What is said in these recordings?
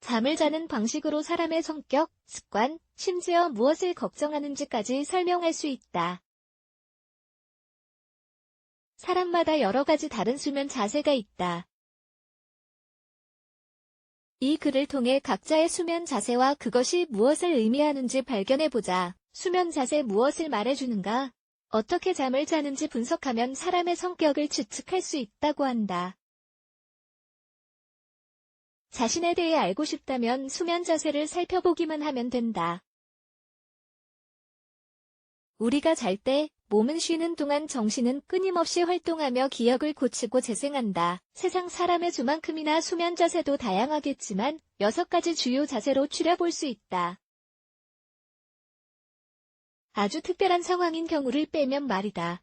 잠을 자는 방식으로 사람의 성격, 습관, 심지어 무엇을 걱정하는지까지 설명할 수 있다. 사람마다 여러 가지 다른 수면 자세가 있다. 이 글을 통해 각자의 수면 자세와 그것이 무엇을 의미하는지 발견해보자. 수면 자세 무엇을 말해주는가? 어떻게 잠을 자는지 분석하면 사람의 성격을 추측할 수 있다고 한다. 자신에 대해 알고 싶다면 수면 자세를 살펴보기만 하면 된다. 우리가 잘 때 몸은 쉬는 동안 정신은 끊임없이 활동하며 기억을 고치고 재생한다. 세상 사람의 수만큼이나 수면 자세도 다양하겠지만 여섯 가지 주요 자세로 추려볼 수 있다. 아주 특별한 상황인 경우를 빼면 말이다.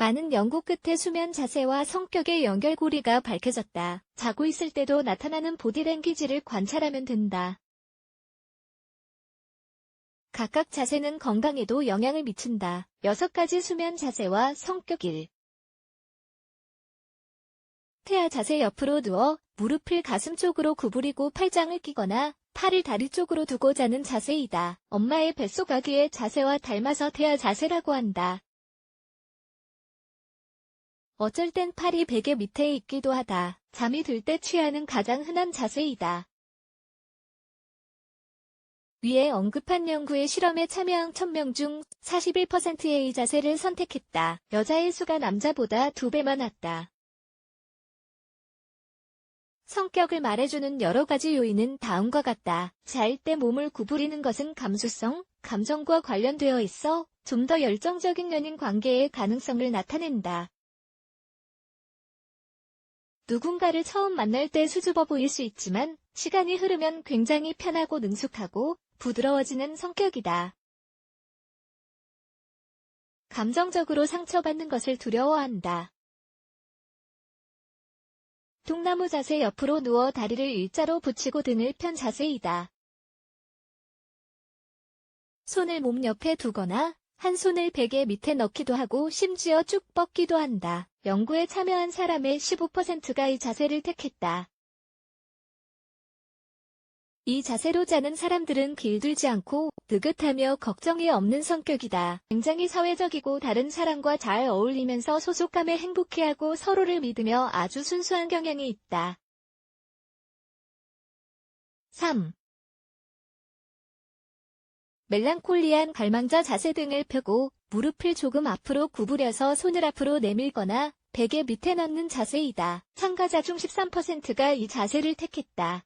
많은 연구 끝에 수면 자세와 성격의 연결고리가 밝혀졌다. 자고 있을 때도 나타나는 보디랭귀지를 관찰하면 된다. 각각 자세는 건강에도 영향을 미친다. 여섯 가지 수면 자세와 성격 1. 태아 자세 옆으로 누워 무릎을 가슴 쪽으로 구부리고 팔짱을 끼거나 팔을 다리 쪽으로 두고 자는 자세이다. 엄마의 뱃속 아기의 자세와 닮아서 태아 자세라고 한다. 어쩔 땐 팔이 베개 밑에 있기도 하다. 잠이 들 때 취하는 가장 흔한 자세이다. 위에 언급한 연구의 실험에 참여한 1000명 중 41%의 이 자세를 선택했다. 여자의 수가 남자보다 두배 많았다. 성격을 말해주는 여러 가지 요인은 다음과 같다. 잘 때 몸을 구부리는 것은 감수성, 감정과 관련되어 있어 좀 더 열정적인 연인 관계의 가능성을 나타낸다. 누군가를 처음 만날 때 수줍어 보일 수 있지만 시간이 흐르면 굉장히 편하고 능숙하고 부드러워지는 성격이다. 감정적으로 상처받는 것을 두려워한다. 통나무 자세 옆으로 누워 다리를 일자로 붙이고 등을 편 자세이다. 손을 몸 옆에 두거나 한 손을 베개 밑에 넣기도 하고 심지어 쭉 뻗기도 한다. 연구에 참여한 사람의 15%가 이 자세를 택했다. 이 자세로 자는 사람들은 길들지 않고 느긋하며 걱정이 없는 성격이다. 굉장히 사회적이고 다른 사람과 잘 어울리면서 소속감에 행복해하고 서로를 믿으며 아주 순수한 경향이 있다. 3. 멜랑콜리한 갈망자 자세 등을 펴고 무릎을 조금 앞으로 구부려서 손을 앞으로 내밀거나 베개 밑에 넣는 자세이다. 참가자 중 13%가 이 자세를 택했다.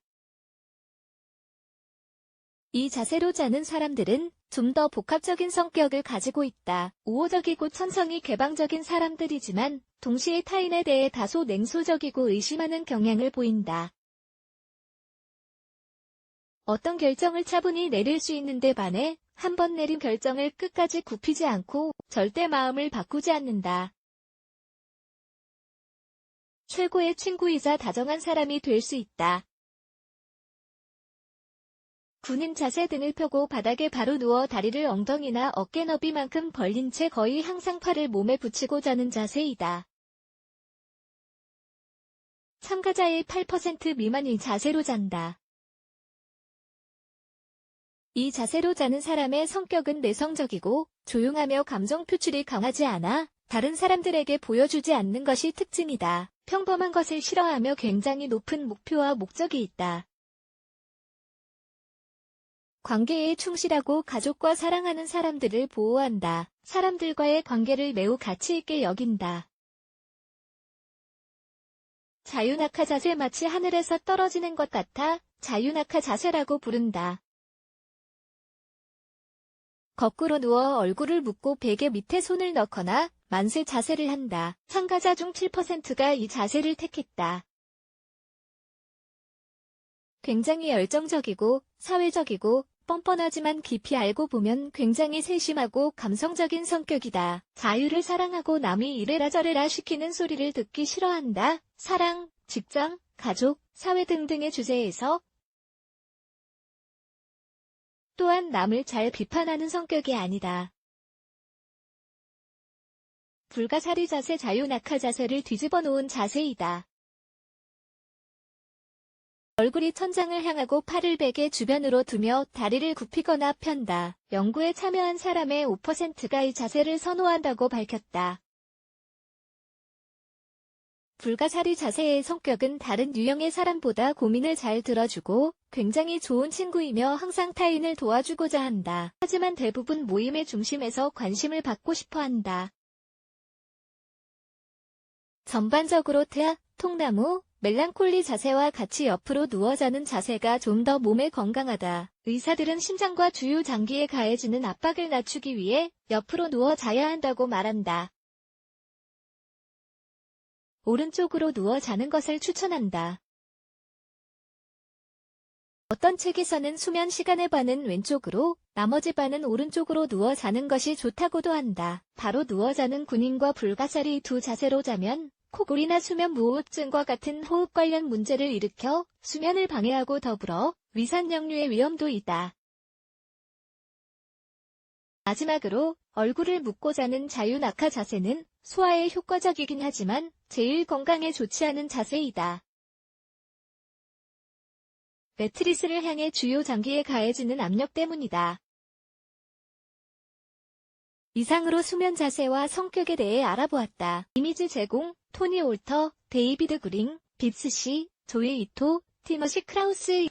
이 자세로 자는 사람들은 좀 더 복합적인 성격을 가지고 있다. 우호적이고 천성이 개방적인 사람들이지만 동시에 타인에 대해 다소 냉소적이고 의심하는 경향을 보인다. 어떤 결정을 차분히 내릴 수 있는데 반해 한 번 내린 결정을 끝까지 굽히지 않고 절대 마음을 바꾸지 않는다. 최고의 친구이자 다정한 사람이 될 수 있다. 군인 자세 등을 펴고 바닥에 바로 누워 다리를 엉덩이나 어깨 너비만큼 벌린 채 거의 항상 팔을 몸에 붙이고 자는 자세이다. 참가자의 8% 미만이 자세로 잔다. 이 자세로 자는 사람의 성격은 내성적이고 조용하며 감정 표출이 강하지 않아 다른 사람들에게 보여주지 않는 것이 특징이다. 평범한 것을 싫어하며 굉장히 높은 목표와 목적이 있다. 관계에 충실하고 가족과 사랑하는 사람들을 보호한다. 사람들과의 관계를 매우 가치 있게 여긴다. 자유낙하 자세 마치 하늘에서 떨어지는 것 같아 자유낙하 자세라고 부른다. 거꾸로 누워 얼굴을 묶고 베개 밑에 손을 넣거나 만세 자세를 한다. 참가자 중 7%가 이 자세를 택했다. 굉장히 열정적이고 사회적이고 뻔뻔하지만 깊이 알고 보면 굉장히 세심하고 감성적인 성격이다. 자유를 사랑하고 남이 이래라 저래라 시키는 소리를 듣기 싫어한다. 사랑, 직장, 가족, 사회 등등의 주제에서 또한 남을 잘 비판하는 성격이 아니다. 불가사리 자세 자유낙하 자세를 뒤집어 놓은 자세이다. 얼굴이 천장을 향하고 팔을 베개 주변으로 두며 다리를 굽히거나 편다. 연구에 참여한 사람의 5%가 이 자세를 선호한다고 밝혔다. 불가사리 자세의 성격은 다른 유형의 사람보다 고민을 잘 들어주고 굉장히 좋은 친구이며 항상 타인을 도와주고자 한다. 하지만 대부분 모임의 중심에서 관심을 받고 싶어 한다. 전반적으로 태아, 통나무, 멜랑콜리 자세와 같이 옆으로 누워 자는 자세가 좀 더 몸에 건강하다. 의사들은 심장과 주요 장기에 가해지는 압박을 낮추기 위해 옆으로 누워 자야 한다고 말한다. 오른쪽으로 누워 자는 것을 추천한다. 어떤 책에서는 수면 시간의 반은 왼쪽으로, 나머지 반은 오른쪽으로 누워 자는 것이 좋다고도 한다. 바로 누워 자는 군인과 불가사리 두 자세로 자면 코골이나 수면 무호흡증과 같은 호흡 관련 문제를 일으켜 수면을 방해하고 더불어 위산역류의 위험도 있다. 마지막으로 얼굴을 묶고 자는 자유낙하 자세는 소화에 효과적이긴 하지만 제일 건강에 좋지 않은 자세이다. 매트리스를 향해 주요 장기에 가해지는 압력 때문이다. 이상으로 수면 자세와 성격에 대해 알아보았다. 이미지 제공, 토니 올터, 데이비드 그린, 빕스 씨, 조이 이토, 티머시 크라우스